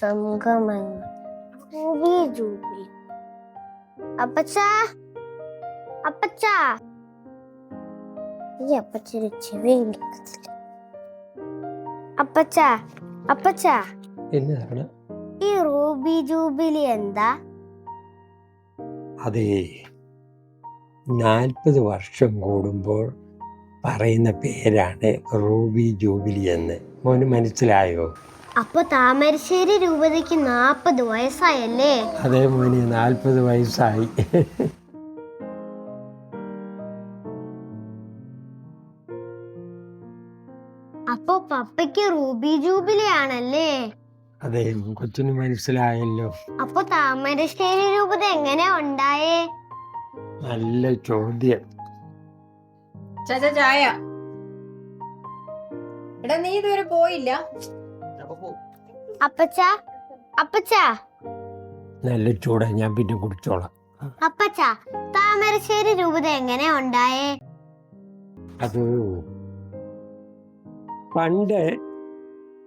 സംഗമങ്ങൾ ജൂബി ജൂബി അപ്പച്ചാ? അപ്പച്ചാ? ഈ അപ്പച്ചൊരു ചെവി അപ്പച്ച? അപ്പച്ചാ? അപ്പച്ചാ എന്നതാണ് ഈ റൂബി ജൂബിലി എന്താ? അതേ. നാൽപ്പത് വർഷം കൂടുമ്പോൾ പറയുന്ന പേരാണ് റൂബി ജൂബിലി എന്ന്. മോന് മനസ്സിലായോ? അപ്പൊ താമരശ്ശേരി രൂപതയ്ക്ക് നാപ്പത് വയസ്സായല്ലേ? അതേ മോനെ നാൽപ്പത് വയസ്സായി. അപ്പൊ പപ്പയ്ക്ക് റൂബി ജൂബിലി ആണല്ലേ അതെ കൊച്ചിന് മനസ്സിലായല്ലോ. അപ്പൊ താമരശ്ശേരി രൂപത എങ്ങനെ ഉണ്ടായേ? നല്ല ചോദ്യം. ചായ. എടാ നീ ഇതുവരെ പോയില്ല? അപ്പച്ചാ? അപ്പച്ച? നല്ല ചൂടാ ഞാൻ പിന്നെ കുടിച്ചോളാം. അപ്പച്ചാ താമരശ്ശേരി രൂപത എങ്ങനെ ഉണ്ടായേ? അത് പണ്ട്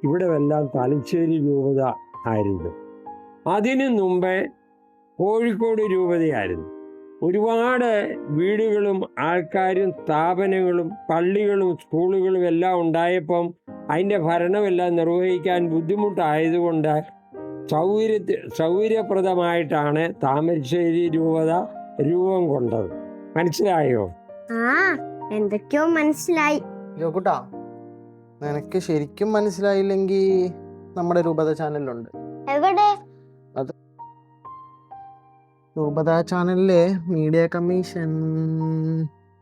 ഇവിടെ എല്ലാം തലശ്ശേരി രൂപത ആയിരുന്നു. അതിനു മുമ്പേ കോഴിക്കോട് രൂപതയായിരുന്നു. ഒരുപാട് വീടുകളും ആൾക്കാരും സ്ഥാപനങ്ങളും പള്ളികളും സ്കൂളുകളും എല്ലാം ഉണ്ടായപ്പം അതിന്റെ ഭരണമെല്ലാം നിർവഹിക്കാൻ ബുദ്ധിമുട്ടായതുകൊണ്ട് സൗകര്യ സൗകര്യപ്രദമായിട്ടാണ് താമരശ്ശേരി രൂപത രൂപം കൊണ്ടത്. മനസ്സിലായോ? ആ എന്തൊക്കെയോ മനസ്സിലായി. നിനക്ക് ശരിക്കും മനസ്സിലായില്ലെങ്കിൽ നമ്മുടെ രൂപത ചാനലിലുണ്ട്. എവിടെ? രൂപത ചാനലിലെ media commission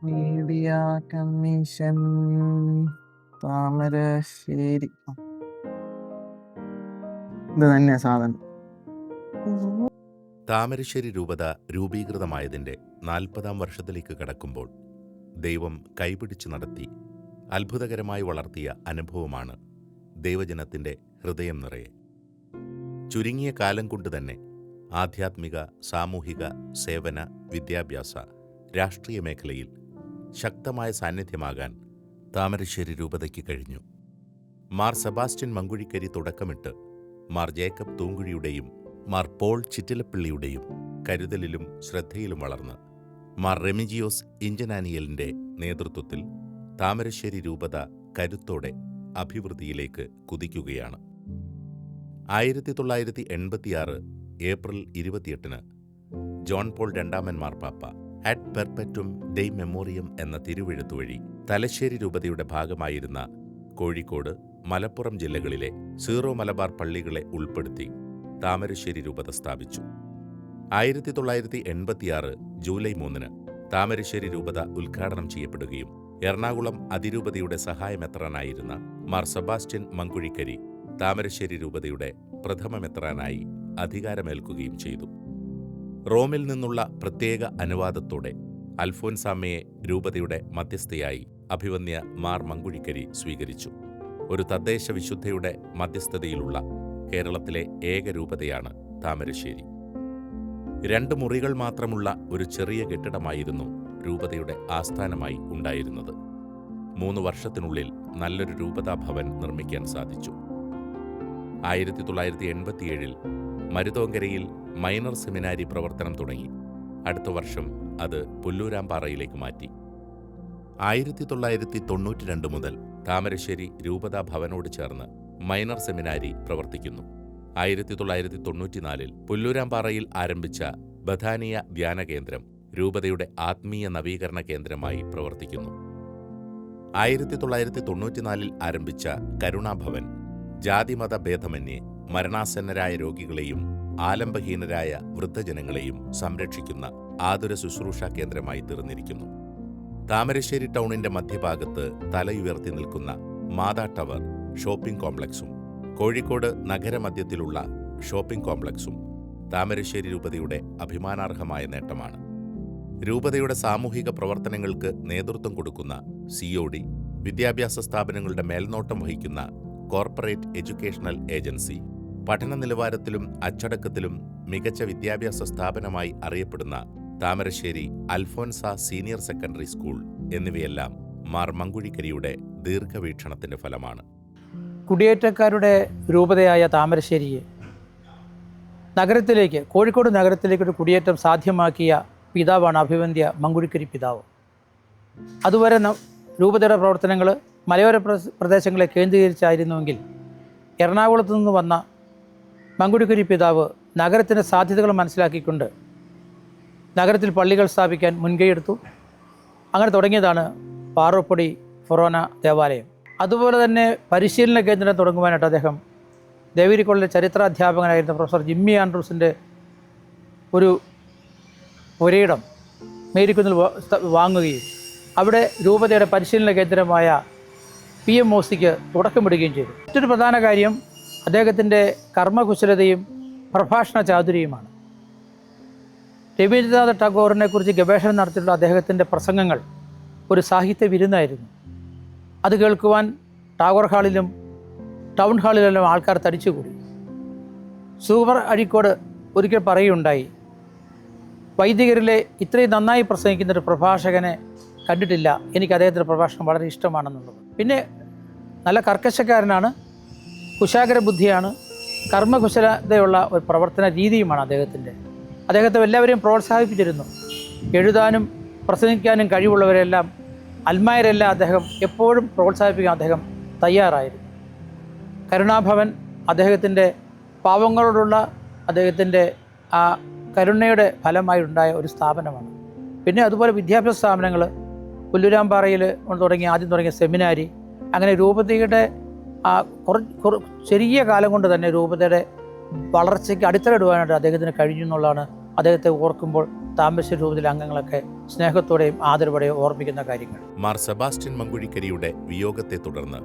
media commission. Thamarassery. ഇത് തന്നെ സാധനം. താമരശ്ശേരി രൂപത രൂപീകൃതമായതിന്റെ നാൽപ്പതാം വർഷത്തിലേക്ക് കടക്കുമ്പോൾ ദൈവം കൈപിടിച്ച് നടത്തി അത്ഭുതകരമായി വളർത്തിയ അനുഭവമാണ് ദൈവജനത്തിന്റെ ഹൃദയം നിറയെ. ചുരുങ്ങിയ കാലം കൊണ്ട് തന്നെ ആധ്യാത്മിക സാമൂഹിക സേവന വിദ്യാഭ്യാസ രാഷ്ട്രീയ മേഖലയിൽ ശക്തമായ സാന്നിധ്യമാകാൻ താമരശ്ശേരി രൂപതയ്ക്ക് കഴിഞ്ഞു. മാർ സെബാസ്റ്റ്യൻ മങ്കുഴിക്കരി തുടക്കമിട്ട് മാർ ജേക്കബ് തൂങ്കുഴിയുടെയും മാർ പോൾ ചിറ്റിലപ്പിള്ളിയുടെയും കരുതലിലും ശ്രദ്ധയിലും വളർന്ന് മാർ റെമിജിയോസ് ഇഞ്ചനാനിയലിന്റെ നേതൃത്വത്തിൽ താമരശ്ശേരി രൂപത കരുത്തോടെ അഭിവൃദ്ധിയിലേക്ക് കുതിക്കുകയാണ്. ആയിരത്തി തൊള്ളായിരത്തി എൺപത്തിയാറ് ഏപ്രിൽ ഇരുപത്തിയെട്ടിന് ജോൺ പോൾ രണ്ടാമൻ മാർപ്പാപ്പ അറ്റ് പെർപെറ്റും ഡേ മെമ്മോറിയം എന്ന തിരുവെഴുത്തു വഴി തലശ്ശേരി രൂപതയുടെ ഭാഗമായിരുന്ന കോഴിക്കോട് മലപ്പുറം ജില്ലകളിലെ സീറോ മലബാർ പള്ളികളെ ഉൾപ്പെടുത്തി താമരശ്ശേരി രൂപത സ്ഥാപിച്ചു. ആയിരത്തി തൊള്ളായിരത്തി എൺപത്തിയാറ് ജൂലൈ മൂന്നിന് താമരശ്ശേരി രൂപത ഉദ്ഘാടനം ചെയ്യപ്പെടുകയും എറണാകുളം അതിരൂപതയുടെ സഹായമെത്രാനായിരുന്ന മാർ സെബാസ്റ്റ്യൻ മങ്കുഴിക്കരി താമരശ്ശേരി രൂപതയുടെ പ്രഥമ മെത്രാനായി അധികാരമേൽക്കുകയും ചെയ്തു. റോമിൽ നിന്നുള്ള പ്രത്യേക അനുവാദത്തോടെ അൽഫോൻസാമ്മയെ രൂപതയുടെ മധ്യസ്ഥയായി അഭിവന്യ മാർ മങ്കുഴിക്കരി സ്വീകരിച്ചു. ഒരു തദ്ദേശ വിശുദ്ധയുടെ മധ്യസ്ഥതയിലുള്ള കേരളത്തിലെ ഏക രൂപതയാണ് താമരശ്ശേരി. രണ്ട് മുറികൾ മാത്രമുള്ള ഒരു ചെറിയ കെട്ടിടമായിരുന്നു രൂപതയുടെ ആസ്ഥാനമായി ഉണ്ടായിരുന്നത്. മൂന്ന് വർഷത്തിനുള്ളിൽ നല്ലൊരു രൂപതാ ഭവൻ നിർമ്മിക്കാൻ സാധിച്ചു. ആയിരത്തി തൊള്ളായിരത്തി എൺപത്തിയേഴിൽ മരുതോങ്കരയിൽ മൈനർ സെമിനാരി പ്രവർത്തനം തുടങ്ങി. അടുത്ത വർഷം അത് പുല്ലൂരാമ്പാറയിലേക്ക് മാറ്റി. ആയിരത്തി തൊള്ളായിരത്തി തൊണ്ണൂറ്റി രണ്ട് മുതൽ താമരശ്ശേരി രൂപതാ ഭവനോട് ചേർന്ന് മൈനർ സെമിനാരി പ്രവർത്തിക്കുന്നു. ആയിരത്തി തൊള്ളായിരത്തി തൊണ്ണൂറ്റിനാലിൽ പുല്ലൂരാമ്പാറയിൽ ആരംഭിച്ച ബഥാനിയ ധ്യാന കേന്ദ്രം രൂപതയുടെ ആത്മീയ നവീകരണ കേന്ദ്രമായി പ്രവർത്തിക്കുന്നു. ആയിരത്തി തൊള്ളായിരത്തി തൊണ്ണൂറ്റിനാലിൽ ആരംഭിച്ച കരുണാഭവൻ ജാതിമത ഭേദമന്യേ മരണാസന്നരായ രോഗികളെയും ആലംബഹീനരായ വൃദ്ധജനങ്ങളെയും സംരക്ഷിക്കുന്ന ആതുര ശുശ്രൂഷാ കേന്ദ്രമായി തീർന്നിരിക്കുന്നു. താമരശ്ശേരി ടൗണിന്റെ മധ്യഭാഗത്ത് തലയുയർത്തി നിൽക്കുന്ന മാതാ ടവർ ഷോപ്പിംഗ് കോംപ്ലക്സും കോഴിക്കോട് നഗരമധ്യത്തിലുള്ള ഷോപ്പിംഗ് കോംപ്ലക്സും താമരശ്ശേരി രൂപതയുടെ അഭിമാനാർഹമായ നേട്ടമാണ്. രൂപതയുടെ സാമൂഹിക പ്രവർത്തനങ്ങൾക്ക് നേതൃത്വം കൊടുക്കുന്ന സി ഒ ഡി വിദ്യാഭ്യാസ സ്ഥാപനങ്ങളുടെ മേൽനോട്ടം വഹിക്കുന്ന കോർപ്പറേറ്റ് എഡ്യൂക്കേഷണൽ ഏജൻസി. പഠന നിലവാരത്തിലും അച്ചടക്കത്തിലും മികച്ച വിദ്യാഭ്യാസ സ്ഥാപനമായി അറിയപ്പെടുന്ന Thamarassery Alphonsa senior secondary school എന്നിവയെല്ലാം മാർ മങ്കുഴിക്കരിയുടെ ദീർഘവീക്ഷണത്തിന്റെ ഫലമാണ്. കുടിയേറ്റക്കാരുടെ രൂപതയായ താമരശ്ശേരിയെ നഗരത്തിലേക്ക് കോഴിക്കോട് നഗരത്തിലേക്ക് ഒരു കുടിയേറ്റം സാധ്യമാക്കിയ പിതാവാണ് അഭിവന്ധ്യ മങ്കുഴിക്കരി പിതാവ്. അതുവരെ രൂപതയുടെ പ്രവർത്തനങ്ങൾ മലയോര പ്രദേശ- പ്രദേശങ്ങളെ കേന്ദ്രീകരിച്ചായിരുന്നുവെങ്കിൽ എറണാകുളത്തു നിന്ന് വന്ന മങ്കുടിക്കുരി പിതാവ് നഗരത്തിന്റെ സാധ്യതകൾ മനസ്സിലാക്കിക്കൊണ്ട് നഗരത്തിൽ പള്ളികൾ സ്ഥാപിക്കാൻ മുൻകൈയെടുത്തു അങ്ങനെ തുടങ്ങിയതാണ് പാറപ്പൊടി ഫൊറോന ദേവാലയം. അതുപോലെ തന്നെ പരിശീലന കേന്ദ്രം തുടങ്ങുവാനായിട്ട് അദ്ദേഹം ദേവിരിക്കോളിലെ ചരിത്ര ചരിത്രാധ്യാപകനായിരുന്ന പ്രൊഫസർ ജിമ്മി ആൻഡ്രൂസിന്റെ ഒരു ഒരിടം മേരിക്കുന്നിൽ വാങ്ങുകയും അവിടെ രൂപതയുടെ പരിശീലന കേന്ദ്രമായ പി എം മോസിക്ക് സിക്ക് തുടക്കമിടുകയും ചെയ്തു. മറ്റൊരു പ്രധാന കാര്യം അദ്ദേഹത്തിന്റെ കർമ്മകുശലതയും പ്രഭാഷണ ചാതുര്യുമാണ് രവീന്ദ്രനാഥ് ടാഗോറിനെ കുറിച്ച് ഗവേഷണം നടത്തിയിട്ടുള്ള അദ്ദേഹത്തിന്റെ പ്രസംഗങ്ങൾ ഒരു സാഹിത്യ വിരുന്നായിരുന്നു. അത് കേൾക്കുവാൻ ടാഗോർ ഹാളിലും ടൗൺ ഹാളിലെല്ലാം ആൾക്കാർ തടിച്ചുകൂടി. സൂപ്പർ അഴിക്കോട് ഒരിക്കൽ പറയുകയുണ്ടായി വൈദികരിലെ ഇത്രയും നന്നായി പ്രസംഗിക്കുന്ന ഒരു പ്രഭാഷകനെ കണ്ടിട്ടില്ല. എനിക്ക് അദ്ദേഹത്തിന്റെ പ്രഭാഷണം വളരെ ഇഷ്ടമാണെന്നുള്ളത്. പിന്നെ നല്ല കർക്കശക്കാരനാണ് കുശാഗര ബുദ്ധിയാണ് കർമ്മകുശലതയുള്ള ഒരു പ്രവർത്തന രീതിയുമാണ് അദ്ദേഹത്തിന്റെ. അദ്ദേഹത്തെ എല്ലാവരെയും പ്രോത്സാഹിപ്പിച്ചിരുന്നു. എഴുതാനും പ്രസംഗിക്കാനും കഴിവുള്ളവരെല്ലാം അൽമായരെല്ലാം അദ്ദേഹം എപ്പോഴും പ്രോത്സാഹിപ്പിക്കാൻ അദ്ദേഹം തയ്യാറായിരുന്നു. കരുണാഭവൻ അദ്ദേഹത്തിന്റെ പാവങ്ങളോടുള്ള അദ്ദേഹത്തിന്റെ ആ കരുണയുടെ ഫലമായി ഉണ്ടായ ഒരു സ്ഥാപനമാണ്. പിന്നെ അതുപോലെ വിദ്യാഭ്യാസ സ്ഥാപനങ്ങൾ പുല്ലുരാമ്പാറയിൽ തുടങ്ങി ആദ്യം തുടങ്ങിയ സെമിനാരി അങ്ങനെ രൂപതയുടെ ആ കുറ ചെറിയ കാലം കൊണ്ട് തന്നെ രൂപതയുടെ വളർച്ചയ്ക്ക് അടിത്തറയിടുവാനായിട്ട് അദ്ദേഹത്തിന് കഴിഞ്ഞു എന്നുള്ളതാണ് അദ്ദേഹത്തെ ഓർക്കുമ്പോൾ താമരശ്ശേരി രൂപതയിലെ അംഗങ്ങളൊക്കെ സ്നേഹത്തോടെയും ആദരവോടെയും ഓർമ്മിക്കുന്ന കാര്യങ്ങൾ. മാർ സെബാസ്റ്റ്യൻ മങ്കുഴിക്കരിയുടെ വിയോഗത്തെ തുടർന്ന്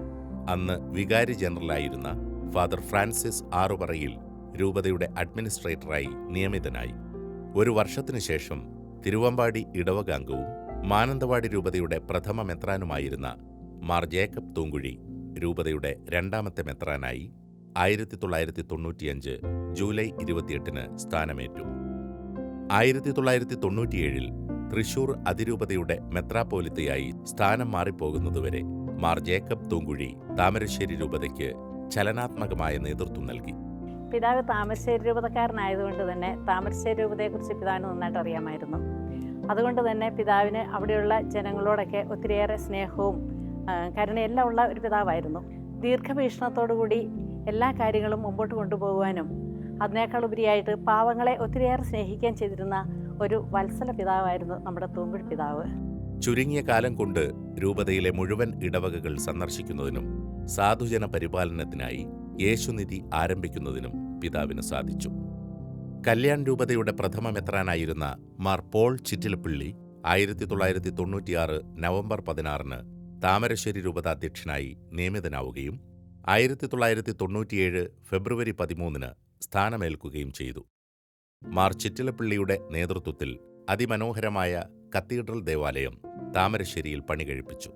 അന്ന് വികാരി ജനറലായിരുന്ന ഫാദർ ഫ്രാൻസിസ് ആറുപറയിൽ രൂപതയുടെ അഡ്മിനിസ്ട്രേറ്ററായി നിയമിതനായി. ഒരു വർഷത്തിനു ശേഷം തിരുവമ്പാടി ഇടവകാംഗവും മാനന്തവാടി രൂപതയുടെ പ്രഥമ മെത്രാനുമായിരുന്ന മാർ ജേക്കബ് തൂങ്കുഴി രൂപതയുടെ രണ്ടാമത്തെ മെത്രാനായി ആയിരത്തി തൊള്ളായിരത്തി തൊണ്ണൂറ്റിയഞ്ച് ജൂലൈ ഇരുപത്തിയെട്ടിന് സ്ഥാനമേറ്റു. ആയിരത്തി തൊള്ളായിരത്തി തൊണ്ണൂറ്റിയേഴിൽ തൃശൂർ അതിരൂപതയുടെ മെത്രാപ്പോലിത്തയായി സ്ഥാനം മാറിപ്പോകുന്നതുവരെ മാർ ജേക്കബ് തൂങ്കുഴി താമരശ്ശേരി രൂപതയ്ക്ക് ചലനാത്മകമായ നേതൃത്വം നൽകി. പിതാവ് താമരശ്ശേരി രൂപതക്കാരനായതുകൊണ്ട് തന്നെ താമരശ്ശേരി രൂപതയെക്കുറിച്ച് പിതാവിന് നന്നായിട്ട് അറിയാമായിരുന്നു അതുകൊണ്ട് തന്നെ പിതാവിന് അവിടെയുള്ള ജനങ്ങളോടൊക്കെ ഒത്തിരിയേറെ സ്നേഹവും കരുണയെല്ലാം ഉള്ള ഒരു പിതാവായിരുന്നു. ദീർഘവീക്ഷണത്തോടുകൂടി എല്ലാ കാര്യങ്ങളും മുമ്പോട്ട് കൊണ്ടുപോകുവാനും അതിനേക്കാൾ ഉപരിയായിട്ട് പാവങ്ങളെ ഒത്തിരിയേറെ സ്നേഹിക്കാൻ ചെയ്തിരുന്ന ഒരു വത്സല പിതാവായിരുന്നു നമ്മുടെ തൂമ്പിൾ പിതാവ്. ചുരുങ്ങിയ കാലം കൊണ്ട് രൂപതയിലെ മുഴുവൻ ഇടവകകൾ സന്ദർശിക്കുന്നതിനും സാധുജന പരിപാലനത്തിനായി യേശുനിധി ആരംഭിക്കുന്നതിനും പിതാവിന് സാധിച്ചു. കല്യാൺ രൂപതയുടെ പ്രഥമ മെത്രാനായിരുന്ന മാർ പോൾ ചിറ്റിലപ്പിള്ളി ആയിരത്തി തൊള്ളായിരത്തി തൊണ്ണൂറ്റിയാറ് നവംബർ പതിനാറിന് താമരശ്ശേരി രൂപത അധ്യക്ഷനായി നിയമിതനാവുകയും ആയിരത്തി തൊള്ളായിരത്തി തൊണ്ണൂറ്റിയേഴ് ഫെബ്രുവരി പതിമൂന്നിന് സ്ഥാനമേൽക്കുകയും ചെയ്തു. മാർ ചിറ്റിലപ്പിള്ളിയുടെ നേതൃത്വത്തിൽ അതിമനോഹരമായ കത്തീഡ്രൽ ദേവാലയം താമരശ്ശേരിയിൽ പണികഴിപ്പിച്ചു.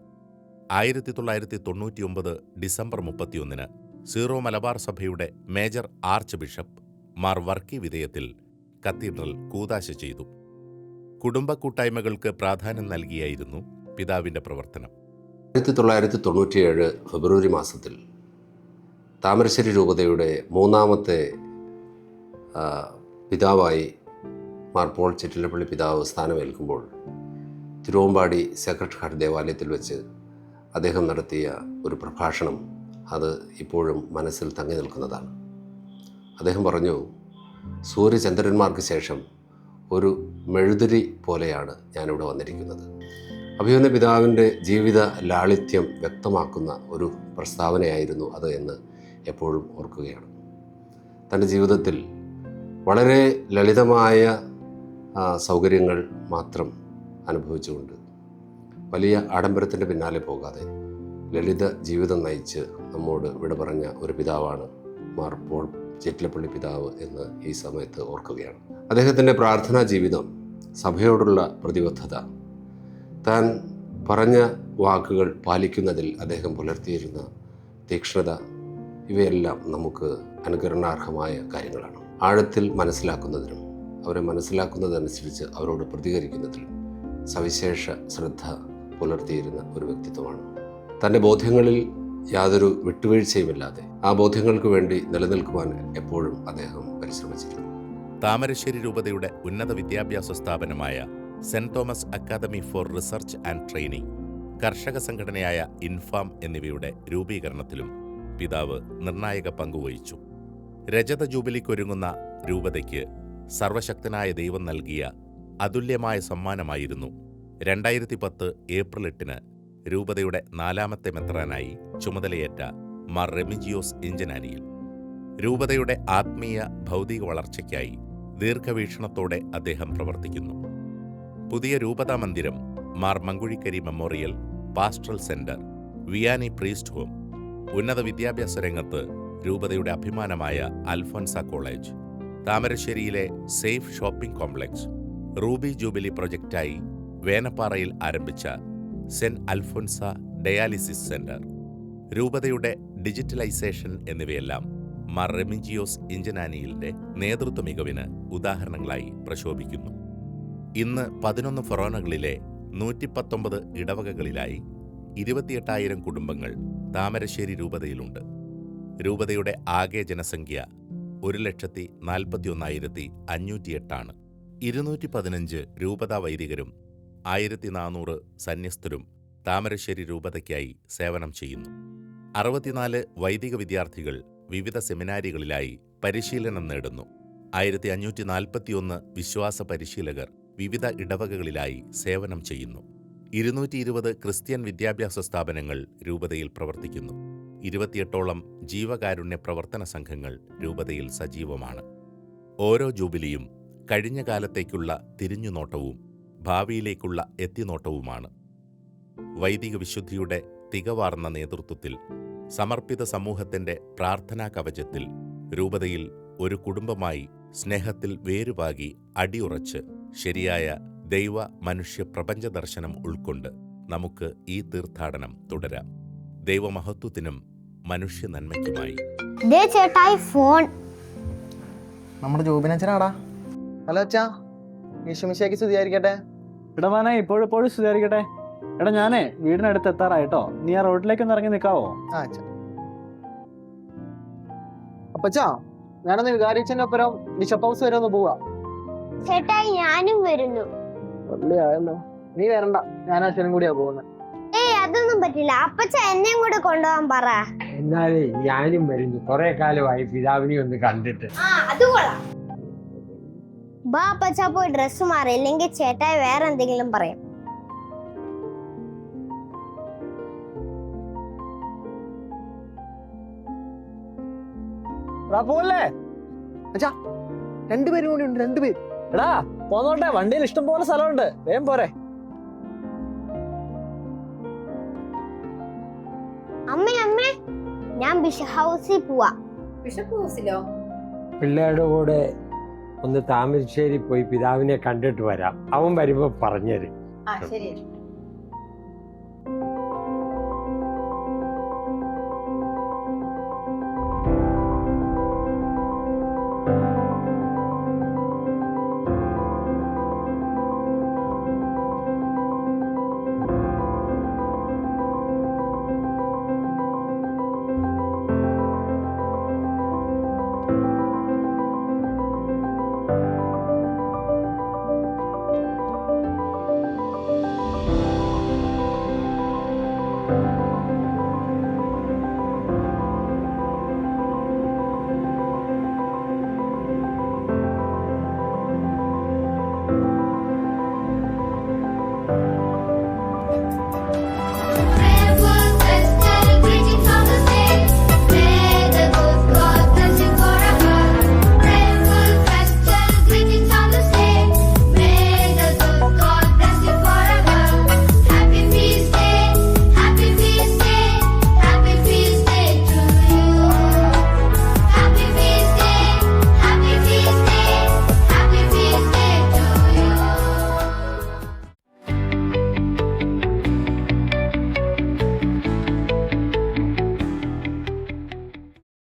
ആയിരത്തി തൊള്ളായിരത്തി തൊണ്ണൂറ്റിയൊമ്പത് ഡിസംബർ മുപ്പത്തിയൊന്നിന് സീറോ മലബാർ സഭയുടെ major archbishop Mar Varkey വിധേയത്തിൽ കത്തീഡ്രൽ കൂതാശ ചെയ്തു. കുടുംബ കൂട്ടായ്മകൾക്ക് പ്രാധാന്യം നൽകിയായിരുന്നു പിതാവിന്റെ പ്രവർത്തനം. ആയിരത്തി തൊള്ളായിരത്തി തൊണ്ണൂറ്റിയേഴ് ഫെബ്രുവരി മാസത്തിൽ താമരശ്ശേരി രൂപതയുടെ മൂന്നാമത്തെ പിതാവായി മാർ പോൾ ചെറ്റിലപ്പള്ളി പിതാവ് സ്ഥാനമേൽക്കുമ്പോൾ തിരുവമ്പാടി സെക്രട്ടറി ഹാർട്ട് ദേവാലയത്തിൽ വെച്ച് അദ്ദേഹം നടത്തിയ ഒരു പ്രഭാഷണം അത് ഇപ്പോഴും മനസ്സിൽ തങ്ങി നിൽക്കുന്നതാണ്. അദ്ദേഹം പറഞ്ഞു സൂര്യചന്ദ്രന്മാർക്ക് ശേഷം ഒരു മെഴുതിരി പോലെയാണ് ഞാനിവിടെ വന്നിരിക്കുന്നത്. അഭിമന്യ പിതാവിന്റെ ജീവിത ലാളിത്യം വ്യക്തമാക്കുന്ന ഒരു പ്രസ്താവനയായിരുന്നു അത് എന്ന് എപ്പോഴും ഓർക്കുകയാണ്. തന്റെ ജീവിതത്തിൽ വളരെ ലളിതമായ സൗകര്യങ്ങൾ മാത്രം അനുഭവിച്ചുകൊണ്ട് വലിയ ആഡംബരത്തിന്റെ പിന്നാലെ പോകാതെ ലളിത ജീവിതം നയിച്ച് നമ്മോട് ഇവിടെ പറഞ്ഞ ഒരു പിതാവാണ് മാർ പോൾ ചിറ്റിലപ്പള്ളി പിതാവ് എന്ന് ഈ സമയത്ത് ഓർക്കുകയാണ്. അദ്ദേഹത്തിന്റെ പ്രാർത്ഥനാ ജീവിതം സഭയോടുള്ള പ്രതിബദ്ധത. താൻ പറഞ്ഞ വാക്കുകൾ പാലിക്കുന്നതിൽ അദ്ദേഹം പുലർത്തിയിരുന്ന തീക്ഷ്ണത ഇവയെല്ലാം നമുക്ക് അനുകരണാർഹമായ കാര്യങ്ങളാണ്. ആഴത്തിൽ മനസ്സിലാക്കുന്നതിനും അവരെ മനസ്സിലാക്കുന്നതനുസരിച്ച് അവരോട് പ്രതികരിക്കുന്നതിലും സവിശേഷ ശ്രദ്ധ പുലർത്തിയിരുന്ന ഒരു വ്യക്തിത്വമാണ്. തന്റെ ബോധ്യങ്ങളിൽ യാതൊരു വിട്ടുവീഴ്ചയുമില്ലാതെ ആ ബോധ്യങ്ങൾക്ക് വേണ്ടി നിലനിൽക്കുവാൻ എപ്പോഴും അദ്ദേഹം പരിശ്രമിച്ചിരുന്നു. താമരശ്ശേരി രൂപതയുടെ ഉന്നത വിദ്യാഭ്യാസ സ്ഥാപനമായ saint Thomas academy for research and training കർഷക സംഘടനയായ ഇൻഫാം എന്നിവയുടെ രൂപീകരണത്തിലും പിതാവ് നിർണായക പങ്കുവഹിച്ചു രജത ജൂബിലിക്കൊരുങ്ങുന്ന രൂപതയ്ക്ക് സർവശക്തനായ ദൈവം നൽകിയ അതുല്യമായ സമ്മാനമായിരുന്നു രണ്ടായിരത്തി പത്ത് ഏപ്രിൽ എട്ടിന് രൂപതയുടെ നാലാമത്തെ മെത്രാനായി ചുമതലയേറ്റ മാർ റെമിജിയോസ് ഇഞ്ചനാനിയിൽ രൂപതയുടെ ആത്മീയ ഭൗതിക വളർച്ചയ്ക്കായി ദീർഘവീക്ഷണത്തോടെ അദ്ദേഹം പ്രവർത്തിക്കുന്നു. പുതിയ രൂപതാ മന്ദിരം Mar Mankuzhikary memorial pastoral centre Vianney priest home ഉന്നത വിദ്യാഭ്യാസ രംഗത്ത് രൂപതയുടെ അഭിമാനമായ Alphonsa college താമരശ്ശേരിയിലെ safe shopping complex ruby jubilee പ്രൊജക്റ്റായി വേനപ്പാറയിൽ ആരംഭിച്ച സെന്റ് അൽഫോൻസ ഡയാലിസിസ് സെന്റർ. രൂപതയുടെ ഡിജിറ്റലൈസേഷൻ എന്നിവയെല്ലാം മാർ റെമിജിയോസ് ഇഞ്ചനാനിയിലിന്റെ നേതൃത്വ മികവിന് ഉദാഹരണങ്ങളായി പ്രശോഭിക്കുന്നു. ഇന്ന് പതിനൊന്ന് ഫൊറോനകളിലെ നൂറ്റിപ്പത്തൊമ്പത് ഇടവകകളിലായി ഇരുപത്തിയെട്ടായിരം കുടുംബങ്ങൾ താമരശ്ശേരി രൂപതയിലുണ്ട്. രൂപതയുടെ ആകെ ജനസംഖ്യ ഒരു ലക്ഷത്തി നാൽപ്പത്തിയൊന്നായിരത്തി അഞ്ഞൂറ്റിയെട്ടാണ് ഇരുന്നൂറ്റി പതിനഞ്ച് രൂപതാ വൈദികരും ആയിരത്തി നാനൂറ് സന്യസ്തരും താമരശ്ശേരി രൂപതയ്ക്കായി സേവനം ചെയ്യുന്നു. അറുപത്തിനാല് വൈദിക വിദ്യാർത്ഥികൾ വിവിധ സെമിനാരികളിലായി പരിശീലനം നേടുന്നു. ആയിരത്തി അഞ്ഞൂറ്റി നാൽപ്പത്തിയൊന്ന് വിശ്വാസ പരിശീലകർ വിവിധ ഇടവകകളിലായി സേവനം ചെയ്യുന്നു. ഇരുന്നൂറ്റി ഇരുപത് ക്രിസ്ത്യൻ വിദ്യാഭ്യാസ സ്ഥാപനങ്ങൾ രൂപതയിൽ പ്രവർത്തിക്കുന്നു. ഇരുപത്തിയെട്ടോളം ജീവകാരുണ്യ പ്രവർത്തന സംഘങ്ങൾ രൂപതയിൽ സജീവമാണ്. ഓരോ ജൂബിലിയും കഴിഞ്ഞ കാലത്തേക്കുള്ള തിരിഞ്ഞുനോട്ടവും ഭാവിയിലേക്കുള്ള എത്തിനോട്ടവുമാണ്. വൈദിക വിശുദ്ധിയുടെ തികവാർന്ന നേതൃത്വത്തിൽ സമർപ്പിത സമൂഹത്തിന്റെ പ്രാർത്ഥനാ കവചത്തിൽ രൂപതയിൽ ഒരു കുടുംബമായി സ്നേഹത്തിൽ വേരുപാകി അടിയുറച്ച് ശരിയായ ദൈവ മനുഷ്യ പ്രപഞ്ച ദർശനം ഉൾക്കൊണ്ട് നമുക്ക് ഈ തീർത്ഥാടനം തുടരാം. ദൈവമഹത്വത്തിനും മനുഷ്യ നന്മയ്ക്കുമായി. ദേ ചേട്ടായി ഫോൺ. നമ്മുടെ ജോബിനച്ഛനാടാ ഹലോ അച്ഛാ യേശുമിശിയാക്കി സ്തുതിയായിരിക്കട്ടെ. ഇടവാനായി ഇപ്പോഴെപ്പോഴും സുധാരിക്കട്ടെ എടാ ഞാനേ വീടിനടുത്ത് എത്താറായിട്ടോ നീ ആ റോഡിലേക്ക് ഒന്ന് ഇറങ്ങി നിക്കാവോ ആ അച്ഛാ അപ്പച്ചാ ഞാനൊന്ന് വികാരിച്ചതിന്റെ ഒപ്പരം ബിഷപ്പ് ഹൗസ് വരെ ഒന്ന് പോവാ. ചേട്ടായി ഞാനും വരുന്നു. നീ വരണ്ട. ഞാൻ അച്ഛനും കൂടിയാ പോകുന്നത് ഏയ് അതൊന്നും പറ്റില്ല. അപ്പച്ച എന്നെയും കൂടെ കൊണ്ടുപോകാൻ പറ. എന്നാലേ ഞാനും വരുന്നു. കുറെ കാലമായി പിതാവിനെ ഒന്ന് കണ്ടിട്ട്. ബാ അപ്പച്ച പോയി ഡ്രസ്സ് മാറി. ഇല്ലെങ്കിൽ ചേട്ടായി വേറെ എന്തെങ്കിലും പറയും. എടാ പോവല്ലേ അച്ഛാ രണ്ടുപേരും കൂടി ഉണ്ട് രണ്ടുപേര്. എടാ പോന്നോട്ടെ വണ്ടിയിൽ ഇഷ്ടം പോലെ സ്ഥലമുണ്ട്. വേഗം പോരെ. അമ്മ അമ്മേ ഞാൻ ഹൗസിൽ പോവാ. ബിഷപ്പ് ഹൗസിലോ? പിള്ളേരുടെ കൂടെ ഒന്ന് താമരശ്ശേരി പോയി പിതാവിനെ കണ്ടിട്ട് വരാം. അവൻ വരുമ്പോ പറഞ്ഞുതരും ആ ശരി